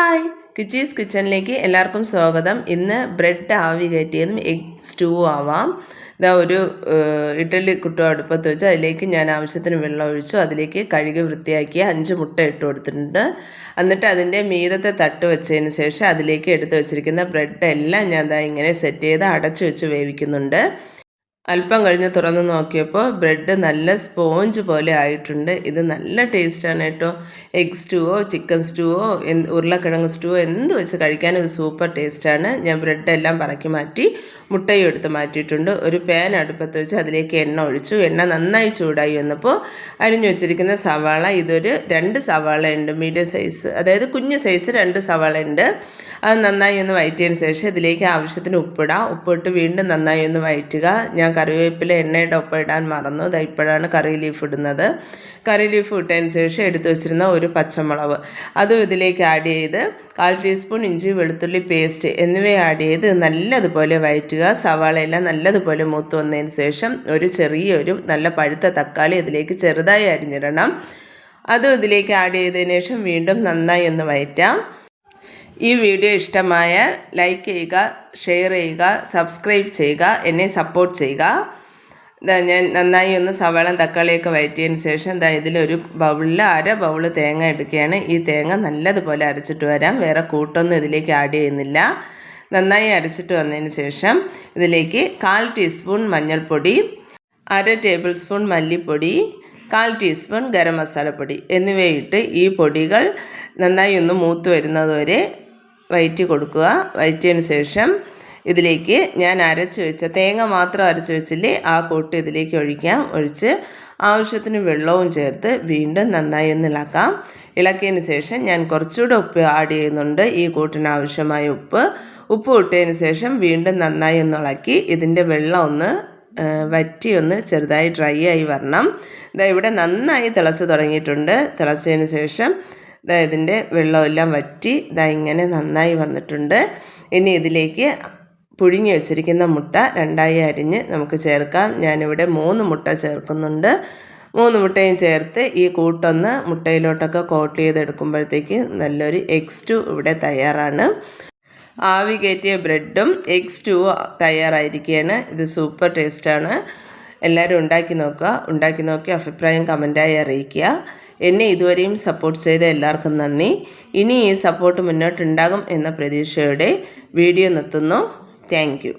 Hi. കിച്ചീസ് കിച്ചണിലേക്ക് എല്ലാവർക്കും സ്വാഗതം. ഇന്ന് ബ്രെഡ് ആവി കയറ്റിയതും എഗ് സ്റ്റൂ ആവാം. ഇതാ ഒരു ഇഡലി കുട്ടു അടുപ്പത്ത് വെച്ച് അതിലേക്ക് ഞാൻ ആവശ്യത്തിന് വെള്ളം ഒഴിച്ചു. അതിലേക്ക് കഴുകി വൃത്തിയാക്കിയ അഞ്ച് മുട്ട ഇട്ട് കൊടുത്തിട്ടുണ്ട്. എന്നിട്ട് അതിന്റെ മീതത്തെ തട്ട് വെച്ചതിന് ശേഷം അതിലേക്ക് എടുത്തു വെച്ചിരിക്കുന്ന ബ്രെഡ് എല്ലാം ഞാൻ ദാ ഇങ്ങനെ സെറ്റ് ചെയ്ത് അടച്ചു വെച്ച് വേവിക്കുന്നുണ്ട്. അല്പം കഴിഞ്ഞ് തുറന്ന് നോക്കിയപ്പോൾ ബ്രെഡ് നല്ല സ്പോഞ്ച് പോലെ ആയിട്ടുണ്ട്. ഇത് നല്ല ടേസ്റ്റാണ് കേട്ടോ. എഗ് സ്റ്റൂവോ ചിക്കൻ സ്റ്റൂവോ ഉരുളക്കിഴങ്ങ് സ്റ്റൂവോ എന്ത് വെച്ച് കഴിക്കാൻ ഇത് സൂപ്പർ ടേസ്റ്റാണ് ഞാൻ ബ്രെഡെല്ലാം പറക്കി മാറ്റി മുട്ടയും എടുത്ത് മാറ്റിയിട്ടുണ്ട്. ഒരു പാൻ അടുപ്പത്ത് വെച്ച് അതിലേക്ക് എണ്ണ ഒഴിച്ചു. എണ്ണ നന്നായി ചൂടായി വന്നപ്പോൾ അരിഞ്ഞു വെച്ചിരിക്കുന്ന സവാള ഇതൊരു രണ്ട് സവാള ഉണ്ട് മീഡിയം സൈസ് അതായത് കുഞ്ഞു സൈസ് രണ്ട് സവാള ഉണ്ട് അത് നന്നായി ഒന്ന് വഴറ്റിയതിന് ശേഷം ഇതിലേക്ക് ആവശ്യത്തിന് ഉപ്പിടാം. ഉപ്പിട്ട് വീണ്ടും നന്നായി ഒന്ന് വഴറ്റുക ഞാൻ കറിവേപ്പില എണ്ണയുടെ ഒപ്പം ഇടാൻ മറന്നു. ദാ ഇപ്പോഴാണ് കറി ലീഫ് ഇടുന്നത്. കറി ലീഫ് ഇട്ടതിന് ശേഷം എടുത്തു വെച്ചിരുന്ന ഒരു പച്ചമുളക്. അതും ഇതിലേക്ക് ആഡ് ചെയ്ത് കാൽ ടീസ്പൂൺ ഇഞ്ചി വെളുത്തുള്ളി പേസ്റ്റ് എന്നിവ ആഡ് ചെയ്ത് നല്ലതുപോലെ വഴറ്റുക സവാളയെല്ലാം നല്ലതുപോലെ മൂത്ത് വന്നതിന് ശേഷം ഒരു ചെറിയൊരു നല്ല പഴുത്ത തക്കാളി ഇതിലേക്ക് ചെറുതായി അരിഞ്ഞിടണം. അതും ഇതിലേക്ക് ആഡ് ചെയ്തതിന് ശേഷം വീണ്ടും നന്നായി ഒന്ന് വഴറ്റാം ഈ വീഡിയോ ഇഷ്ടമായാൽ ലൈക്ക് ചെയ്യുക ഷെയർ ചെയ്യുക സബ്സ്ക്രൈബ് ചെയ്യുക എന്നെ സപ്പോർട്ട് ചെയ്യുക. ഞാൻ നന്നായി ഒന്ന് സവാളം തക്കാളിയൊക്കെ വഴറ്റിയതിന് ശേഷം ഇതാ ഇതിലൊരു ബൗളിൽ അര ബൗൾ തേങ്ങ എടുക്കുകയാണ്. ഈ തേങ്ങ നല്ലതുപോലെ അരച്ചിട്ട് വരാം. വേറെ കൂട്ടൊന്നും ഇതിലേക്ക് ആഡ് ചെയ്യുന്നില്ല. നന്നായി അരച്ചിട്ട് വന്നതിന് ശേഷം ഇതിലേക്ക് കാൽ ടീസ്പൂൺ മഞ്ഞൾപ്പൊടി അര ടേബിൾ സ്പൂൺ മല്ലിപ്പൊടി കാൽ ടീസ്പൂൺ ഗരം മസാലപ്പൊടി എന്നിവയിട്ട് ഈ പൊടികൾ നന്നായി ഒന്ന് മൂത്ത് വരുന്നത് വരെ വയറ്റി കൊടുക്കുക. വയറ്റിയതിന് ശേഷം ഇതിലേക്ക് ഞാൻ അരച്ച് വെച്ച തേങ്ങ മാത്രം അരച്ച് വെച്ചില്ലേ ആ കൂട്ട് ഇതിലേക്ക് ഒഴിക്കാം. ഒഴിച്ച് ആവശ്യത്തിന് വെള്ളവും ചേർത്ത് വീണ്ടും നന്നായി ഒന്ന് ഇളക്കാം. ഇളക്കിയതിന് ശേഷം ഞാൻ കുറച്ചുകൂടെ ഉപ്പ് ആഡ് ചെയ്യുന്നുണ്ട്. ഈ കൂട്ടിന് ആവശ്യമായ ഉപ്പ്. ഉപ്പ് ഇട്ടതിന് ശേഷം വീണ്ടും നന്നായി ഒന്ന് ഇളക്കി ഇതിന്റെ വെള്ളം ഒന്ന് വറ്റി ഒന്ന് ചെറുതായി ഡ്രൈ ആയി വരണം. ഇതാ ഇവിടെ നന്നായി തിളച്ച് തുടങ്ങിയിട്ടുണ്ട്. തിളച്ചതിന് ശേഷം ഇതാ ഇതിന്റെ വെള്ളമെല്ലാം വറ്റി ഇതാ ഇങ്ങനെ നന്നായി വന്നിട്ടുണ്ട്. ഇനി ഇതിലേക്ക് പുഴുങ്ങി വെച്ചിരിക്കുന്ന മുട്ട രണ്ടായി അരിഞ്ഞ് നമുക്ക് ചേർക്കാം. ഞാനിവിടെ മൂന്ന് മുട്ട ചേർക്കുന്നുണ്ട്. മൂന്ന് മുട്ടയും ചേർത്ത് ഈ കൂട്ടൊന്ന് മുട്ടയിലോട്ടൊക്കെ കോട്ട് ചെയ്തെടുക്കുമ്പോഴത്തേക്ക് നല്ലൊരു എഗ് ടു ഇവിടെ തയ്യാറാണ്. ആവി കയറ്റിയ ബ്രെഡും എഗ് ടു തയ്യാറായിരിക്കുകയാണ്. ഇത് സൂപ്പർ ടേസ്റ്റാണ്. എല്ലാവരും ഉണ്ടാക്കി നോക്കുക. ഉണ്ടാക്കി നോക്കി അഭിപ്രായം കമന്റായി അറിയിക്കുക. എന്നെ ഇതുവരെയും സപ്പോർട്ട് ചെയ്ത എല്ലാവർക്കും നന്ദി. ഇനി ഈ സപ്പോർട്ട് മുന്നോട്ടുണ്ടാകും എന്ന പ്രതീക്ഷയോടെ വീഡിയോ നിർത്തുന്നു. താങ്ക്